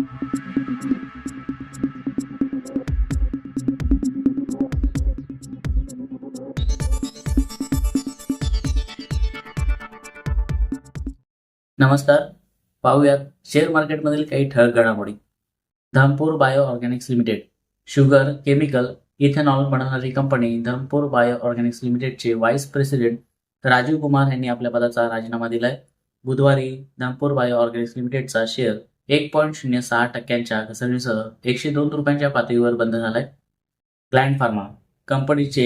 नमस्कार पाहूयात शेअर मार्केटमधील काही ठळक घडामोडी. Dhampur bio organics limited sugar chemical ethanol बनवणारी कंपनी धरमपूर बायो ऑर्गॅनिक्स लिमिटेडचे व्हाईस प्रेसिडेंट राजीव कुमार यांनी आपल्या पदाचा राजीनामा दिलाय. बुधवारी धामपूर बायो ऑर्गॅनिक्स लिमिटेडचा शेअर एक पॉईंट शून्य सहा टक्क्यांच्या घसरणीसह एकशे दोन रुपयांच्या पातळीवर बंद झालाय. ग्लँड फार्मा कंपनीचे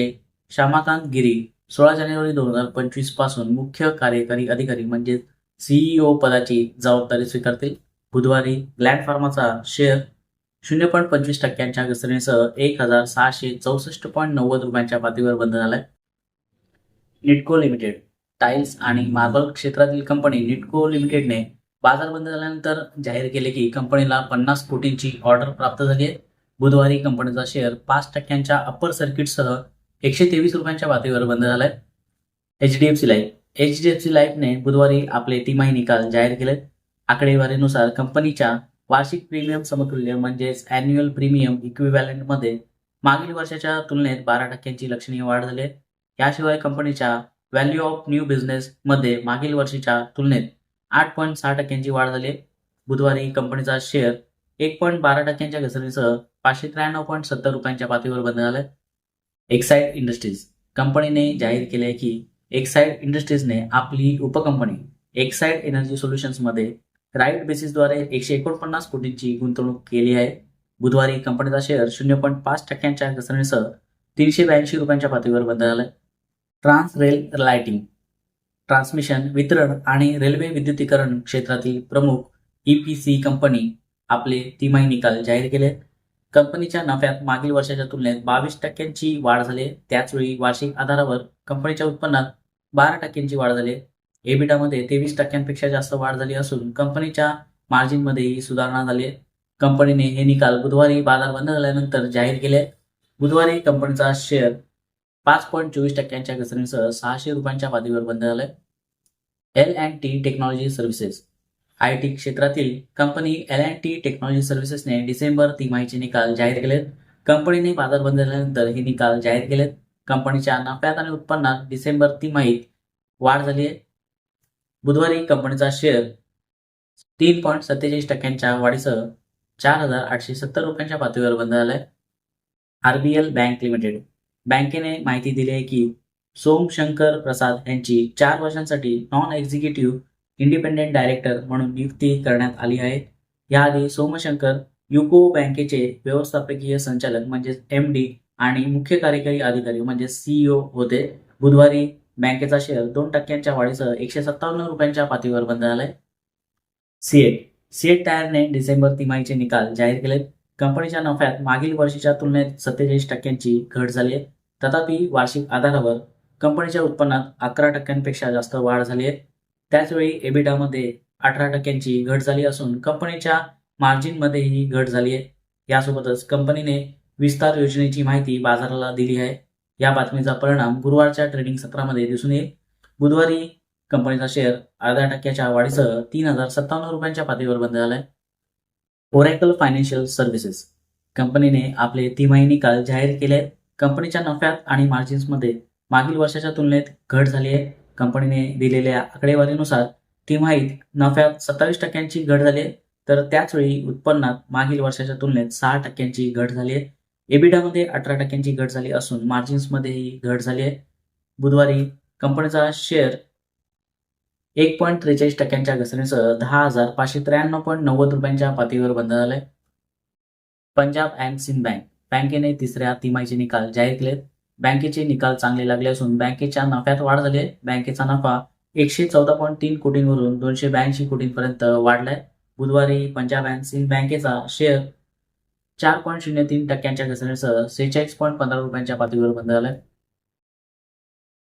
श्यामाकांत गिरी सोळा जानेवारी दोन हजार पंचवीसपासून मुख्य कार्यकारी अधिकारी म्हणजे सीईओ पदाची जबाबदारी स्वीकारतील बुधवारी ग्लँड फार्माचा शेअर शून्य पॉईंट पंचवीस टक्क्यांच्या घसरणीसह एक हजार सहाशे चौसष्ट पॉईंट नव्वद रुपयांच्या पातळीवर बंद झालाय. निटको लिमिटेड टाइल्स आणि मार्बल क्षेत्रातील कंपनी निटको लिमिटेडने बाजार बंद झाल्यानंतर जाहीर केले की कंपनीला पन्नास कोटींची ऑर्डर प्राप्त झाली आहे. बुधवारी कंपनीचा शेअर पाच टक्क्यांच्या अप्पर सर्किटसह एकशे तेवीस रुपयांच्या पातळीवर बंद झालाय. H D F C Life H D F C लाईफने बुधवारी आपले तिमाही निकाल जाहीर केले आकडेवारीनुसार कंपनीच्या वार्षिक प्रीमियम समतुल्य म्हणजेच अॅन्युअल प्रीमियम इक्विव्हॅलंटमध्ये मागील वर्षाच्या तुलनेत बारा टक्क्यांची लक्षणीय वाढ झाली आहे. याशिवाय कंपनीच्या व्हॅल्यू ऑफ न्यू बिझनेस मध्ये मागील वर्षीच्या तुलनेत आठ पॉईंट सहा टक्क्यांची वाढ झाली आहे. बुधवारी कंपनीचा शेअर एक पॉईंट बारा टक्क्यांच्या घसरणीसह पाचशे त्र्याण्णव पॉईंट सत्तर रुपयांच्या पातळीवर बंद झालाय एक्साईड इंडस्ट्रीज कंपनीने जाहीर केले आहे की एक्साईड इंडस्ट्रीजने आपली उपकंपनी एक्साईड एनर्जी सोल्युशन्समध्ये राईट बेसिसद्वारे एकशे एकोणपन्नास कोटींची गुंतवणूक केली आहे. बुधवारी कंपनीचा शेअर शून्य पॉईंट पाच टक्क्यांच्या घसरणीसह तीनशे ब्याऐंशी रुपयांच्या पातळीवर बंद झालाय ट्रान्स रेल लाइटिंग ट्रान्समिशन वितरण आणि रेल्वे विद्युतीकरण क्षेत्रातील प्रमुख ई पी सी कंपनी आपले तिमाही निकाल जाहीर केले. कंपनीच्या नफ्यात मागील वर्षाच्या तुलनेत बावीस टक्क्यांची वाढ झाली. त्याचवेळी वार्षिक आधारावर कंपनीच्या उत्पन्नात बारा टक्क्यांची वाढ झाली. आहे. एबिटामध्ये तेवीस टक्क्यांपेक्षा जास्त वाढ झाली असून कंपनीच्या मार्जिनमध्येही सुधारणा झाली. कंपनीने हे निकाल बुधवारी बाजार बंद झाल्यानंतर जाहीर केले. बुधवारी कंपनीचा शेअर पाच पॉईंट चोवीस टक्क्यांच्या घसरणीसह सहाशे रुपयांच्या पातळीवर बंद झालाय L and T technology services. I T क्षेत्रातील company L and T technology सर्व्हिसेसने December तिमाहीचे निकाल जाहीर केलेत. कंपनीने बाजार बंद झाल्यानंतर हे निकाल जाहीर केलेत. कंपनीच्या नफ्यात आणि उत्पन्नात डिसेंबर तिमाहीत वाढ झाली आहे. बुधवारी कंपनीचा शेअर तीन पॉईंट सत्तेचाळीस टक्क्यांच्या वाढीसह चार हजार आठशे सत्तर रुपयांच्या पातळीवर बंद झालाय. RBL bank limited. बँकेने माहिती दिली आहे की सोमशंकर प्रसाद यांची चार वर्षांसाठी नॉन एक्झिक्युटिव्ह इंडिपेंडेंट डायरेक्टर म्हणून नियुक्ती करण्यात आली आहे. याआधी सोमशंकर युको बँकेचे व्यवस्थापकीय संचालक म्हणजेच एम डी आणि मुख्य कार्यकारी अधिकारी म्हणजे सीईओ होते. बुधवारी बँकेचा शेअर दोन टक्क्यांच्या वाढीसह एकशे सत्तावन्न रुपयांच्या पातळीवर बंद झालाय सीएट सीएट टायरने डिसेंबर तिमाहीचे निकाल जाहीर केलेत. कंपनीच्या नफ्यात मागील वर्षीच्या तुलनेत सत्तेचाळीस टक्क्यांची घट झाली आहे. तथापि वार्षिक आधारावर कंपनीच्या उत्पन्नात अकरा टक्क्यांपेक्षा जास्त वाढ झाली आहे. त्याचवेळी एबिटामध्ये अठरा टक्क्यांची घट झाली असून कंपनीच्या मार्जिनमध्येही घट झाली आहे. यासोबतच कंपनीने विस्तार योजनेची माहिती बाजाराला दिली आहे. या बातमीचा परिणाम गुरुवारच्या ट्रेडिंग सत्रामध्ये दिसून येईल. बुधवारी कंपनीचा शेअर अर्ध्या टक्क्याच्या वाढीसह तीन हजार सत्तावन्न रुपयांच्या पातळीवर बंद झालाय. ओरॅकल फायनान्शियल सर्व्हिसेस कंपनीने आपले तिमाही निकाल जाहीर केले आहेत. कंपनीच्या नफ्यात आणि मार्जिन्समध्ये मागील वर्षाच्या तुलनेत घट झाली आहे. कंपनीने दिलेल्या आकडेवारीनुसार तिमाहीत नफ्यात सत्तावीस टक्क्यांची घट झाली आहे. तर त्याचवेळी उत्पन्नात मागील वर्षाच्या तुलनेत सहा टक्क्यांची घट झाली आहे. एबिडामध्ये अठरा टक्क्यांची घट झाली असून मार्जिन्समध्येही घट झाली आहे. बुधवारी कंपनीचा शेअर एक पॉईंट त्रेचाळीस टक्क्यांच्या घसरणीसह दहा हजार पाचशे त्र्याण्णव पॉईंट नव्वद रुपयांच्या पातळीवर बंद झालाय. पंजाब अँड सिंध बँक बँकेने तिसऱ्या तिमाहीचे निकाल जाहीर केलेत. बँकेचे निकाल चांगले लागले असून बँकेच्या नफ्यात वाढ झाली आहे. बँकेचा नफा एकशे चौदा पॉईंट तीन कोटींवरून दोनशे ब्याऐंशी कोटींपर्यंत वाढलाय. बुधवारी पंजाब अँड सिंध बँकेचा शेअर चार पॉईंट शून्य तीन टक्क्यांच्या घसरणीसह सेहेचाळीस पॉईंट पंधरा रुपयांच्या पातळीवर बंद झालाय.